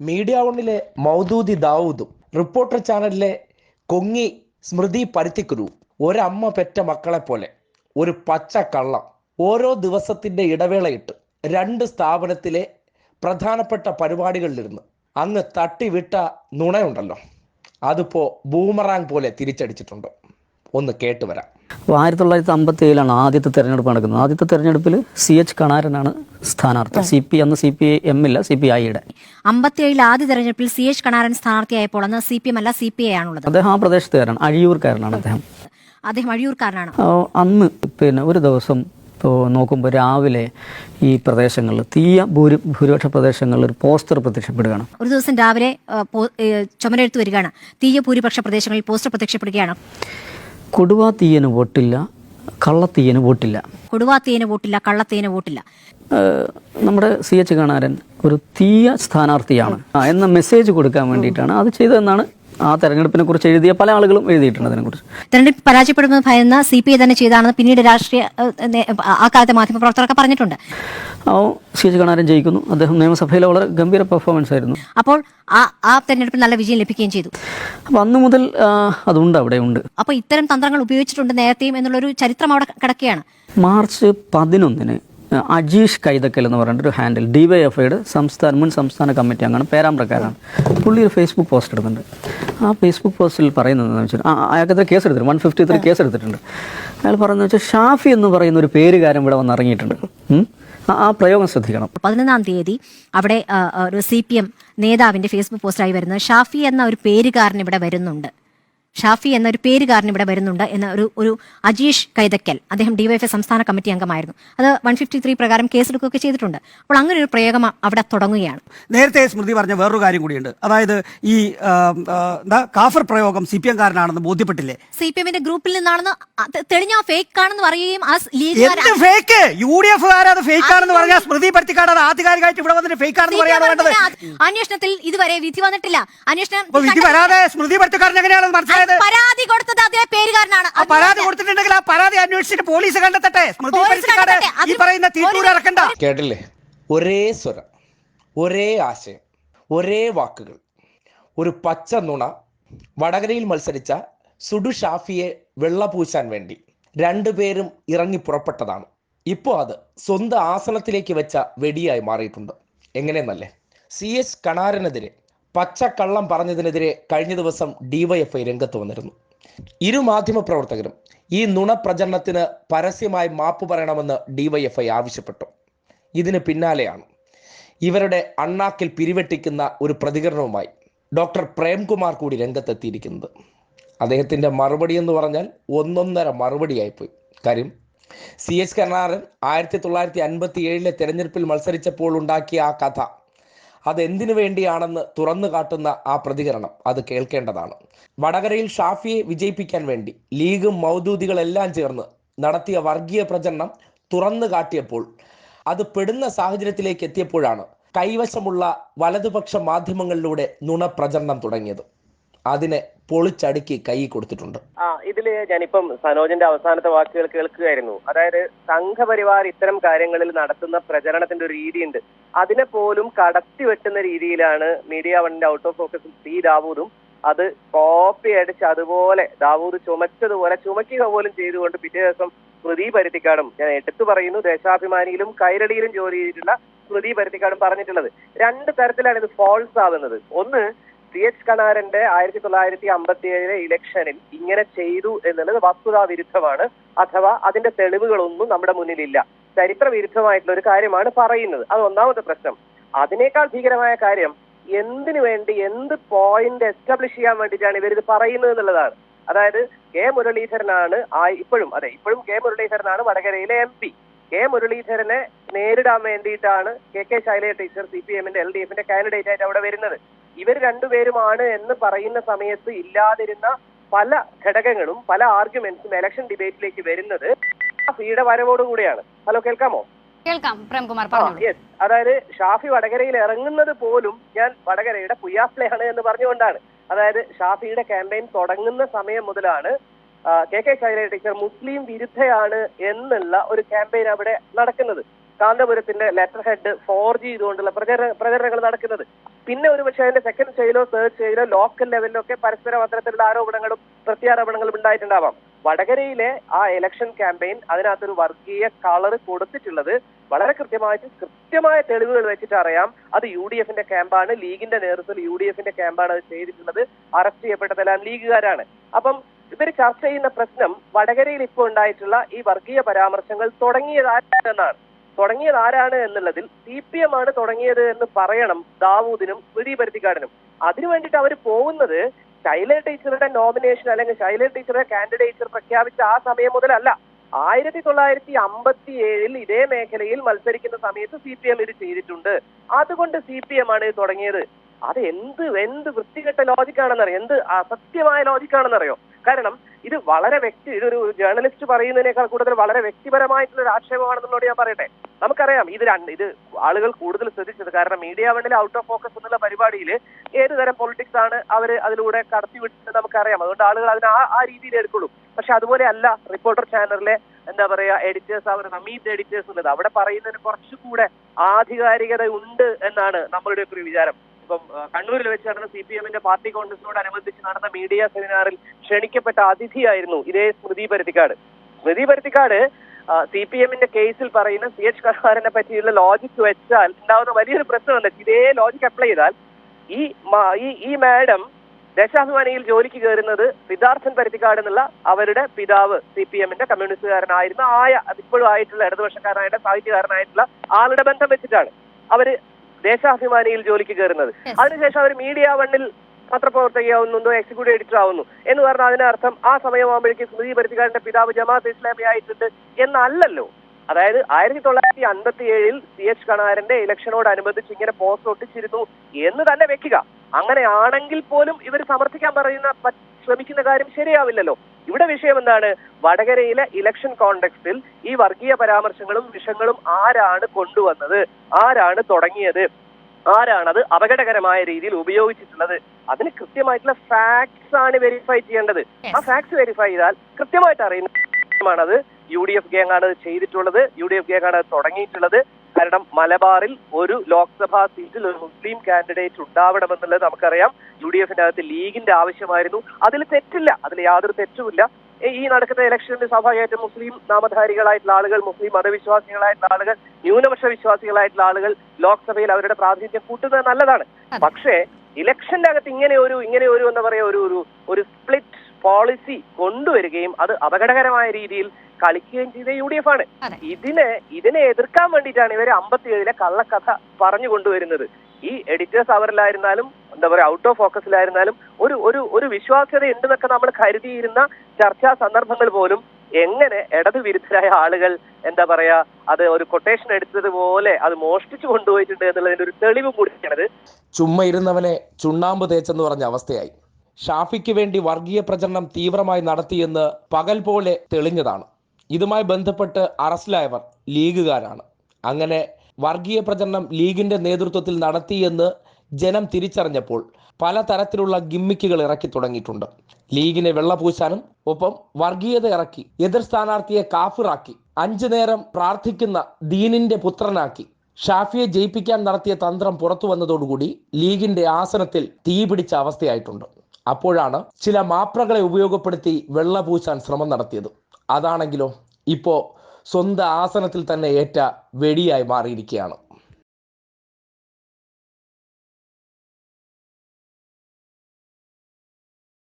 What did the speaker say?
Media വണ്ണിലെ Maududi ദാവൂദും reporter ചാനലിലെ കൊങ്ങി സ്മൃതി പരുത്തിക്കുരു ഒരമ്മ പെറ്റ മക്കളെ പോലെ ഒരു പച്ച കള്ളം. ഓരോ ദിവസത്തിന്റെ ഇടവേളയിട്ട് രണ്ട് സ്ഥാപനത്തിലെ പ്രധാനപ്പെട്ട പരിപാടികളിലിരുന്ന് അങ്ങ് തട്ടിവിട്ട നുണയുണ്ടല്ലോ. അതിപ്പോ ബൂമറാങ് പോലെ തിരിച്ചടിച്ചിട്ടുണ്ട്. ഒന്ന് കേട്ടുവരാം അപ്പോൾ ആയിരത്തി തൊള്ളായിരത്തി അമ്പത്തി ഏഴിലാണ് ആദ്യത്തെ തെരഞ്ഞെടുപ്പ് നടക്കുന്നത്. ആദ്യത്തെ തെരഞ്ഞെടുപ്പിൽ സി എച്ച് കണാരനാണ് സ്ഥാനാർത്ഥി. സി പി അന്ന് സി പി എം ഇല്ല സി പി ഐയുടെ അമ്പത്തിയേഴിൽ ആദ്യ തെരഞ്ഞെടുപ്പിൽ സി എച്ച് കണാരൻ സ്ഥാനാർത്ഥിയായപ്പോൾ അന്ന് സി പി എം അല്ല സി പി ഐ ആണുള്ളത്. അദ്ദേഹം ആ പ്രദേശത്തുകാരാണ് അഴിയൂർക്കാരനാണ് അദ്ദേഹം. അദ്ദേഹം അഴിയൂർക്കാരനാണ്. അന്ന് പിന്നെ ഒരു ദിവസം ഇപ്പോൾ നോക്കുമ്പോൾ രാവിലെ ഈ പ്രദേശങ്ങളിൽ തീയ ഭൂരി ഭൂരിപക്ഷ പ്രദേശങ്ങളിൽ ഒരു പോസ്റ്റർ പ്രത്യക്ഷപ്പെടുകയാണ്. ഒരു ദിവസം രാവിലെ ചുമരെടുത്ത് വരികയാണ്. തീയ ഭൂരിപക്ഷ പ്രദേശങ്ങളിൽ പോസ്റ്റർ പ്രത്യക്ഷപ്പെടുകയാണ്. കൊടുവ തീയന് വോട്ടില്ല കള്ളത്തീയന് വോട്ടില്ല. കൊടുവാത്തീയന് വോട്ടില്ല കള്ളത്തീയന് വോട്ടില്ല. നമ്മുടെ സി എച്ച് കാണാരൻ ഒരു തീയ സ്ഥാനാർത്ഥിയാണ്. എന്ന മെസ്സേജ് കൊടുക്കാൻ വേണ്ടിയിട്ടാണ് അത് ചെയ്തതെന്നാണ് ആ തെരഞ്ഞെടുപ്പിനെ കുറിച്ച് എഴുതിയ പല ആളുകളും എഴുതിയിട്ടുണ്ട് അതിനെക്കുറിച്ച് തെരഞ്ഞെടുപ്പ് പരാജയപ്പെടുമെന്ന് ഭയന്ന സി പി ഐ തന്നെ ചെയ്താണെന്ന് പിന്നീട് രാഷ്ട്രീയ ആ കാലത്തെ മാധ്യമപ്രവർത്തകരൊക്കെ പറഞ്ഞിട്ടുണ്ട്. സി എച്ച് കണാരൻ ജയിക്കുന്നു. അദ്ദേഹം നിയമസഭയിലെ വളരെ ഗംഭീര പെർഫോമൻസ് ആയിരുന്നു. അപ്പോൾ ആ ആ തെരഞ്ഞെടുപ്പിൽ നല്ല വിജയം ലഭിക്കുകയും ചെയ്തു. അന്ന് മുതൽ അതുണ്ട് അവിടെ ഉണ്ട്. അപ്പോൾ ഇത്തരം തന്ത്രങ്ങൾ ഉപയോഗിച്ചിട്ടുണ്ട് നേരത്തെയും എന്നുള്ളൊരു ചരിത്രം അവിടെ കിടക്കുകയാണ്. മാർച്ച് പതിനൊന്നിന് അജീഷ് കൈതക്കൽ എന്ന് പറഞ്ഞിട്ട് ഒരു ഹാൻഡിൽ ഡിവൈഎഫ്ഐയുടെ സംസ്ഥാന മുൻ സംസ്ഥാന കമ്മിറ്റി അംഗമാണ് പേരാമ്പ്രക്കാരാണ്. പുള്ളി ഒരു ഫേസ്ബുക്ക് പോസ്റ്റ് എടുക്കുന്നുണ്ട് ആ ഫേസ്ബുക്ക് പോസ്റ്റിൽ പറയുന്നത് എന്താണെന്ന് വെച്ചാൽ അയാൾക്കെതിരെ കേസ് എടുത്തിട്ടുണ്ട്? വൺ ഫിഫ്റ്റി ത്രീ കേസ് എടുത്തിട്ടുണ്ട്. അയാൾ പറയുന്നത് വെച്ചാൽ ഷാഫി എന്ന് പറയുന്ന ഒരു പേരുകാരൻ ഇവിടെ വന്ന് ഇറങ്ങിയിട്ടുണ്ട്. ആ- പ്രയോഗം ശ്രദ്ധിക്കണം. പതിനൊന്നാം തീയതി അവിടെ ഒരു സി പി എം നേതാവിന്റെ ഫേസ്ബുക്ക് പോസ്റ്റായി വരുന്നത് ഷാഫി എന്ന ഒരു പേരുകാരൻ ഇവിടെ വരുന്നുണ്ട്. ഷാഫി എന്നൊരു പേരുകാരൻ ഇവിടെ വരുന്നുണ്ട് എന്ന ഒരു ഒരു അജീഷ് കൈതക്കൽ അദ്ദേഹം ഡിവൈഎഫ്ഐ സംസ്ഥാന കമ്മിറ്റി അംഗമായിരുന്നു. അത് വൺ ഫിഫ്റ്റി ത്രീ പ്രകാരം കേസെടുക്കുകയൊക്കെ ചെയ്തിട്ടുണ്ട്. അപ്പോൾ അങ്ങനെ ഒരു പ്രയോഗം അവിടെ തുടങ്ങുകയാണ്. നേരത്തെ സ്മൃതി പറഞ്ഞ വേറൊരു കാര്യം കൂടിയുണ്ട്. അതായത് ഈ എന്താ കാഫർ പ്രയോഗം സി പി എംകാരനാണെന്ന് ബോധ്യപ്പെട്ടില്ലേ? സി പി എമ്മിന്റെ ഗ്രൂപ്പിൽ നിന്നാണെന്ന് തെളിഞ്ഞ ഫേക്ക് ആണെന്ന് പറയുകയും ആ ഫേക്ക്? യു ഡി എഫ് അത് ഫേക്ക് ആണെന്ന് പറഞ്ഞാൽ സ്മൃതി അത് ആധികാരികമായിട്ട് ഇവിടെ വന്നിട്ട് ഫേക്ക് ആണെന്ന് പറയാൻ വേണ്ടത് അന്വേഷണത്തിൽ ഇതുവരെ വിധി വന്നിട്ടില്ല. അന്വേഷണം വിധി വരാതെ സ്മൃതി പരുത്തിക്കാരൻ എങ്ങനെയാണെന്ന് മനസ്സിലായത്? പരാതി കൊടുത്തത് അതേ പേരുകാരനാണ്. പരാതി കൊടുത്തിട്ടുണ്ടെങ്കിൽ ആ പരാതി അന്വേഷിച്ചിട്ട് പോലീസ് കണ്ടെത്തട്ടെ? സ്മൃതി ഈ പറയുന്ന തീറ്റൂർ ഇറക്കണ്ട കേട്ടില്ലേ? ഒരേ സ്വരം ഒരേ ആശയം ഒരേ വാക്കുകൾ ഒരു പച്ച നുണ വടകരയിൽ മത്സരിച്ച സുഡു ഷാഫിയെ വെള്ള പൂശാൻ വേണ്ടി രണ്ടുപേരും ഇറങ്ങി പുറപ്പെട്ടതാണ്. ഇപ്പോൾ അത് സ്വന്തം ആസനത്തിലേക്ക് വെച്ച വെടിയായി മാറിയിട്ടുണ്ട്. എങ്ങനെയെന്നല്ലേ? സി എസ് കണാരനെതിരെ പച്ചക്കള്ളം പറഞ്ഞതിനെതിരെ കഴിഞ്ഞ ദിവസം ഡിവൈഎഫ്ഐ രംഗത്ത് വന്നിരുന്നു. ഇരു മാധ്യമ പ്രവർത്തകരും ഈ നുണപ്രചരണത്തിന് പരസ്യമായി മാപ്പ് പറയണമെന്ന് ഡിവൈഎഫ്ഐ ആവശ്യപ്പെട്ടു. ഇതിന് പിന്നാലെയാണ് ഇവരുടെ അണ്ണാക്കിൽ പിരിവെട്ടിക്കുന്ന ഒരു പ്രതികരണവുമായി ഡോക്ടർ പ്രേംകുമാർ കൂടി രംഗത്തെത്തിയിരിക്കുന്നത്. അദ്ദേഹത്തിന്റെ മറുപടി എന്ന് പറഞ്ഞാൽ ഒന്നൊന്നര മറുപടിയായിപ്പോയി. കാര്യം സി എച്ച് കരുണാകരൻ ആയിരത്തി തൊള്ളായിരത്തി അൻപത്തി ഏഴിലെ തെരഞ്ഞെടുപ്പിൽ മത്സരിച്ചപ്പോൾ ഉണ്ടാക്കിയ ആ കഥ അതെന്തിനു വേണ്ടിയാണെന്ന് തുറന്നു കാട്ടുന്ന ആ പ്രതികരണം അത് കേൾക്കേണ്ടതാണ്. വടകരയിൽ ഷാഫിയെ വിജയിപ്പിക്കാൻ വേണ്ടി ലീഗും മൗദൂദികളെല്ലാം ചേർന്ന് നടത്തിയ വർഗീയ പ്രചരണം തുറന്നു കാട്ടിയപ്പോൾ അത് പെടുന്ന സാഹചര്യത്തിലേക്ക് എത്തിയപ്പോഴാണ് കൈവശമുള്ള വലതുപക്ഷ മാധ്യമങ്ങളിലൂടെ നുണ പ്രചരണം തുടങ്ങിയത്. അതിനെ പൊളിച്ചടുക്കി കൈ കൊടുത്തിട്ടുണ്ട്. ആ ഇതിൽ ഞാനിപ്പം സനോജിന്റെ അവസാനത്തെ വാക്കുകൾ കേൾക്കുകയായിരുന്നു. അതായത് സംഘപരിവാർ ഇത്തരം കാര്യങ്ങളിൽ നടത്തുന്ന പ്രചരണത്തിന്റെ ഒരു രീതിയുണ്ട്. അതിനെ പോലും കടത്തി വെട്ടുന്ന രീതിയിലാണ് മീഡിയ വണ്ണിന്റെ ഔട്ട് ഓഫ് ഫോക്കസും സി ദാവൂദും അത് കോപ്പി അടിച്ച് അതുപോലെ ദാവൂദ് ചുമച്ചതുപോലെ ചുമക്കുക പോലും ചെയ്തുകൊണ്ട് പിറ്റേ ദിവസം സ്മൃതി പരുത്തിക്കാടും ഞാൻ എടുത്തു പറയുന്നു ദേശാഭിമാനിയിലും കൈരടിയിലും ജോലി ചെയ്തിട്ടുള്ള സ്മൃതി പരുത്തിക്കാടും പറഞ്ഞിട്ടുള്ളത്. രണ്ട് തരത്തിലാണ് ഇത് ഫോൾസ് ആവുന്നത്. ഒന്ന് സി എച്ച് കണാരന്റെ ആയിരത്തി തൊള്ളായിരത്തി അമ്പത്തി ഏഴിലെ ഇലക്ഷനിൽ ഇങ്ങനെ ചെയ്തു എന്നുള്ളത് വസ്തുതാ വിരുദ്ധമാണ്. അഥവാ അതിന്റെ തെളിവുകളൊന്നും നമ്മുടെ മുന്നിലില്ല. ചരിത്ര വിരുദ്ധമായിട്ടുള്ള ഒരു കാര്യമാണ് പറയുന്നത്. അത് ഒന്നാമത്തെ പ്രശ്നം. അതിനേക്കാൾ ഭീകരമായ കാര്യം എന്തിനു വേണ്ടി എന്ത് പോയിന്റ് എസ്റ്റാബ്ലിഷ് ചെയ്യാൻ വേണ്ടിയിട്ടാണ് ഇവരിത് പറയുന്നത് എന്നുള്ളതാണ്. അതായത് കെ മുരളീധരനാണ് ഇപ്പോഴും അതെ ഇപ്പോഴും കെ മുരളീധരനാണ് വടകരയിലെ എം പി കെ മുരളീധരനെ നേരിടാൻ വേണ്ടിയിട്ടാണ് K K Shailaja teacher C P എമ്മിന്റെ എൽ ഡി എഫിന്റെ കാൻഡിഡേറ്റ് ആയിട്ട് അവിടെ വരുന്നത്. ഇവർ രണ്ടുപേരുമാണ് എന്ന് പറയുന്ന സമയത്ത് ഇല്ലാതിരുന്ന പല ഘടകങ്ങളും പല ആർഗ്യുമെന്റ്സും ഇലക്ഷൻ ഡിബേറ്റിലേക്ക് വരുന്നത് ഷാഫിയുടെ വരവോടുകൂടിയാണ് ഹലോ കേൾക്കാമോ? കേൾക്കാം. പ്രേംകുമാർ യെസ് അതായത് ഷാഫി വടകരയിൽ ഇറങ്ങുന്നത് പോലും ഞാൻ വടകരയുടെ പുയ്യാപ്ലയാണ് എന്ന് പറഞ്ഞുകൊണ്ടാണ്. അതായത് ഷാഫിയുടെ ക്യാമ്പയിൻ തുടങ്ങുന്ന സമയം മുതലാണ് K K Shailaja teacher Muslim വിരുദ്ധയാണ് എന്നുള്ള ഒരു ക്യാമ്പയിൻ അവിടെ നടക്കുന്നത്. കാന്തപുരത്തിന്റെ ലെറ്റർ ഹെഡ് ഫോർ ജി ചെയ്തുകൊണ്ടുള്ള പ്രചരണ പ്രചരണങ്ങൾ നടക്കുന്നത്. പിന്നെ ഒരു പക്ഷേ അതിന്റെ സെക്കൻഡ് സ്റ്റേജിലോ തേർഡ് സ്റ്റേജിലോ ലോക്കൽ ലെവലിലോ ഒക്കെ പരസ്പരം അത്തരത്തിലുള്ള ആരോപണങ്ങളും പ്രത്യാരോപണങ്ങളും ഉണ്ടായിട്ടുണ്ടാവാം. വടകരയിലെ ആ ഇലക്ഷൻ ക്യാമ്പയിൻ അതിനകത്തൊരു വർഗീയ കളർ കൊടുത്തിട്ടുള്ളത് വളരെ കൃത്യമായിട്ട് കൃത്യമായ തെളിവുകൾ വെച്ചിട്ട് അറിയാം. അത് യു ഡി എഫിന്റെ ക്യാമ്പാണ് ലീഗിന്റെ നേതൃത്വത്തിൽ യു ഡി എഫിന്റെ ക്യാമ്പാണ് അത് ചെയ്തിട്ടുള്ളത്. അറസ്റ്റ് ചെയ്യപ്പെട്ടതെല്ലാം ലീഗുകാരാണ്. അപ്പം ഇവർ ചർച്ച ചെയ്യുന്ന പ്രശ്നം വടകരയിൽ ഇപ്പോൾ ഉണ്ടായിട്ടുള്ള ഈ വർഗീയ പരാമർശങ്ങൾ തുടങ്ങിയത് ആരാണെന്നാണ് തുടങ്ങിയത് ആരാണ് എന്നുള്ളതിൽ സി പി എം ആണ് തുടങ്ങിയത് എന്ന് പറയണം ദാവൂദിനും സ്മൃതി പരുത്തിക്കാടിനും അതിനു വേണ്ടിയിട്ട് അവർ പോകുന്നത് ശൈല ടീച്ചറുടെ നോമിനേഷൻ അല്ലെങ്കിൽ ശൈല ടീച്ചറുടെ കാൻഡിഡേറ്റ് പ്രഖ്യാപിച്ച ആ സമയം മുതലല്ല. ആയിരത്തി തൊള്ളായിരത്തി അമ്പത്തി ഏഴിൽ ഇതേ മേഖലയിൽ മത്സരിക്കുന്ന സമയത്ത് സി പി എം ഇത് ചെയ്തിട്ടുണ്ട്. അതുകൊണ്ട് സി പി എം ആണ് ഇത് തുടങ്ങിയത്. അത് എന്ത് എന്ത് വൃത്തികെട്ട ലോജിക്കാണെന്നറിയോ എന്ത് അസത്യമായ ലോജിക്കാണെന്നറിയോ കാരണം ഇത് വളരെ വ്യക്തി ഇതൊരു ജേർണലിസ്റ്റ് പറയുന്നതിനേക്കാൾ കൂടുതൽ വളരെ വ്യക്തിപരമായിട്ടുള്ള ഒരു ആക്ഷേപമാണെന്നുള്ളത് ഞാൻ പറയട്ടെ. നമുക്കറിയാം ഇത് രണ്ട് ഇത് ആളുകൾ കൂടുതൽ ശ്രദ്ധിച്ചത്. കാരണം മീഡിയ വണ്ണിൽ ഔട്ട് ഓഫ് ഫോക്കസ് എന്നുള്ള പരിപാടിയിൽ ഏത് തരം പൊളിറ്റിക്സ് ആണ് അവർ അതിലൂടെ കടത്തിവിട്ടത് നമുക്കറിയാം. അതുകൊണ്ട് ആളുകൾ അതിന് ആ ആ രീതിയിൽ എടുക്കുള്ളൂ. പക്ഷെ അതുപോലെ അല്ല റിപ്പോർട്ടർ ചാനലിലെ എന്താ പറയാ എഡിറ്റേഴ്സ് അവർ നമീത് എഡിറ്റേഴ്സ് ഉള്ളത്. അവിടെ പറയുന്നതിന് കുറച്ചുകൂടെ ആധികാരികത ഉണ്ട് എന്നാണ് നമ്മളുടെ ഒരു വിചാരം. ഇപ്പം കണ്ണൂരിൽ വെച്ച് നടന്ന സി പി എമ്മിന്റെ പാർട്ടി കോൺഗ്രസിനോടനുബന്ധിച്ച് നടന്ന മീഡിയ സെമിനാറിൽ ക്ഷണിക്കപ്പെട്ട അതിഥിയായിരുന്നു ഇതേ സ്മൃതി പരുത്തിക്കാട്. സ്മൃതി പരുത്തിക്കാട് സി പി എമ്മിന്റെ കേസിൽ പറയുന്ന സി എച്ച് കർഹാരനെ പറ്റിയുള്ള ലോജിക് വെച്ചാൽ ഉണ്ടാവുന്ന വലിയൊരു പ്രശ്നം എന്താ? ഇതേ ലോജിക് അപ്ലൈ ചെയ്താൽ ഈ ഈ മാഡം ദേശാഭിമാനിയിൽ ജോലിക്ക് കയറുന്നത് സിദ്ധാർത്ഥൻ പരുത്തിക്കാട് എന്നുള്ള അവരുടെ പിതാവ് സി പി എമ്മിന്റെ കമ്മ്യൂണിസ്റ്റുകാരനായിരുന്ന ആയ ഇപ്പോഴും ആയിട്ടുള്ള ഇടതുപക്ഷക്കാരനായിട്ട് സാഹിത്യകാരനായിട്ടുള്ള ആളുടെ ബന്ധം വെച്ചിട്ടാണ്. അവർ ദേശാഭിമാനിയിൽ ജോലിക്ക് കയറുന്നത്. അതിനുശേഷം അവർ മീഡിയ വണ്ണിൽ പത്രപ്രവർത്തകയാവുന്നുണ്ടോ എക്സിക്യൂട്ടീവ് എഡിറ്റർ ആവുന്നു? എന്ന് പറഞ്ഞാൽ അതിനർത്ഥം ആ സമയമാകുമ്പോഴേക്കും സ്മൃതി പരുത്തിക്കാരന്റെ പിതാവ് ജമാഅത്ത് ഇസ്ലാമി ആയിട്ടുണ്ട് എന്നല്ലല്ലോ. അതായത് ആയിരത്തി തൊള്ളായിരത്തി അൻപത്തി ഏഴിൽ സി എച്ച് കണാരന്റെ ഇലക്ഷനോടനുബന്ധിച്ച് ഇങ്ങനെ പോസ്റ്റ് ഒട്ടിച്ചിരുന്നു എന്ന് തന്നെ വെക്കുക. അങ്ങനെയാണെങ്കിൽ പോലും ഇവർ സമർത്ഥിക്കാൻ പറയുന്ന ശ്രമിക്കുന്ന കാര്യം ശരിയാവില്ലല്ലോ. ഇവിടെ വിഷയം എന്താണ്? വടകരയിലെ ഇലക്ഷൻ കോണ്ടെക്സ്റ്റിൽ ഈ വർഗീയ പരാമർശങ്ങളും വിഷങ്ങളും ആരാണ് കൊണ്ടുവന്നത്? ആരാണ് തുടങ്ങിയത്? ആരാണത് അപകടകരമായ രീതിയിൽ ഉപയോഗിച്ചിട്ടുള്ളത്? അതിന് കൃത്യമായിട്ടുള്ള ഫാക്ട്സ് ആണ് വെരിഫൈ ചെയ്യേണ്ടത്. ആ ഫാക്ട്സ് വെരിഫൈ ചെയ്താൽ കൃത്യമായിട്ട് അറിയുന്നത് യു ഡി എഫ് ഗ്യാങ് ആണ് ചെയ്തിട്ടുള്ളത്. യു ഡി എഫ് ഗ്യാങ് ആണ് തുടങ്ങിയിട്ടുള്ളത്. കാരണം മലബാറിൽ ഒരു ലോക്സഭാ സീറ്റിൽ ഒരു മുസ്ലിം കാൻഡിഡേറ്റ് ഉണ്ടാവണമെന്നുള്ളത് നമുക്കറിയാം. യു ഡി എഫിന്റെ അകത്ത് ലീഗിന്റെ ആവശ്യമായിരുന്നു. അതിൽ തെറ്റില്ല. അതിൽ യാതൊരു തെറ്റുമില്ല. ഈ- നടക്കുന്ന ഇലക്ഷനിൽ സ്വാഭാവികമായിട്ടും മുസ്ലിം നാമധാരികളായിട്ടുള്ള ആളുകൾ മുസ്ലിം മതവിശ്വാസികളായിട്ടുള്ള ആളുകൾ ന്യൂനപക്ഷ വിശ്വാസികളായിട്ടുള്ള ആളുകൾ ലോക്സഭയിൽ അവരുടെ പ്രാതിനിധ്യം കൂട്ടുന്നത് നല്ലതാണ്. പക്ഷേ ഇലക്ഷന്റെ അകത്ത് ഇങ്ങനെ ഒരു ഇങ്ങനെ ഒരു എന്താ പറയുക ഒരു ഒരു സ്പ്ലിറ്റ് പോളിസി കൊണ്ടുവരികയും അത് അപകടകരമായ രീതിയിൽ കളിക്കുകയും ചെയ്ത യു ഡി എഫ് ആണ് ഇതിനെ ഇതിനെ എതിർക്കാൻ വേണ്ടിയിട്ടാണ് ഇവർ അമ്പത്തിയേഴിലെ കള്ളക്കഥ പറഞ്ഞു കൊണ്ടുവരുന്നത്. ഈ എഡിറ്റേഴ്സ് അവരിലായിരുന്നാലും എന്താ പറയാ ഔട്ട് ഓഫ് ഫോക്കസിലായിരുന്നാലും ഒരു ഒരു ഒരു വിശ്വാസ്യത ഉണ്ടെന്നൊക്കെ നമ്മൾ കരുതിയിരുന്ന ചർച്ചാ സന്ദർഭങ്ങൾ പോലും എങ്ങനെ ഇടതു വിരുദ്ധരായ ആളുകൾ എന്താ പറയാ അത് ഒരു കൊട്ടേഷൻ എടുത്തതുപോലെ അത് മോഷ്ടിച്ചു കൊണ്ടുപോയിട്ടുണ്ട് എന്നുള്ളതിന്റെ ഒരു തെളിവ് കൂടിയാണത്. ചുമ്മ ഇരുന്നവനെ ചുണ്ണാമ്പ് തേച്ചെന്ന് പറഞ്ഞ അവസ്ഥയായി. ഷാഫിക്ക് വേണ്ടി വർഗീയ പ്രചരണം തീവ്രമായി നടത്തിയെന്ന് പകൽ പോലെ തെളിഞ്ഞതാണ്. ഇതുമായി ബന്ധപ്പെട്ട് അറസ്റ്റിലായവർ ലീഗുകാരാണ്. അങ്ങനെ വർഗീയ പ്രചരണം ലീഗിന്റെ നേതൃത്വത്തിൽ നടത്തിയെന്ന് ജനം തിരിച്ചറിഞ്ഞപ്പോൾ പലതരത്തിലുള്ള ഗിമ്മിക്കുകൾ ഇറക്കി തുടങ്ങിയിട്ടുണ്ട്. ലീഗിനെ വെള്ളപൂശാനും ഒപ്പം വർഗീയത ഇറക്കി എതിർ സ്ഥാനാർത്ഥിയെ കാഫിറാക്കി അഞ്ചു നേരം പ്രാർത്ഥിക്കുന്ന ദീനിന്റെ പുത്രനാക്കി ഷാഫിയെ ജയിപ്പിക്കാൻ നടത്തിയ തന്ത്രം പുറത്തു വന്നതോടുകൂടി ലീഗിന്റെ ആസനത്തിൽ തീ പിടിച്ച അവസ്ഥയായിട്ടുണ്ട്. അപ്പോഴാണ് ചില മാപ്രകളെ ഉപയോഗപ്പെടുത്തി വെള്ളപൂശാൻ ശ്രമം നടത്തിയത്. അതാണെങ്കിലോ ഇപ്പോ സ്വന്തം ആസനത്തിൽ തന്നെ ഏറ്റ വെടിയായി മാറിയിരിക്കുകയാണ്.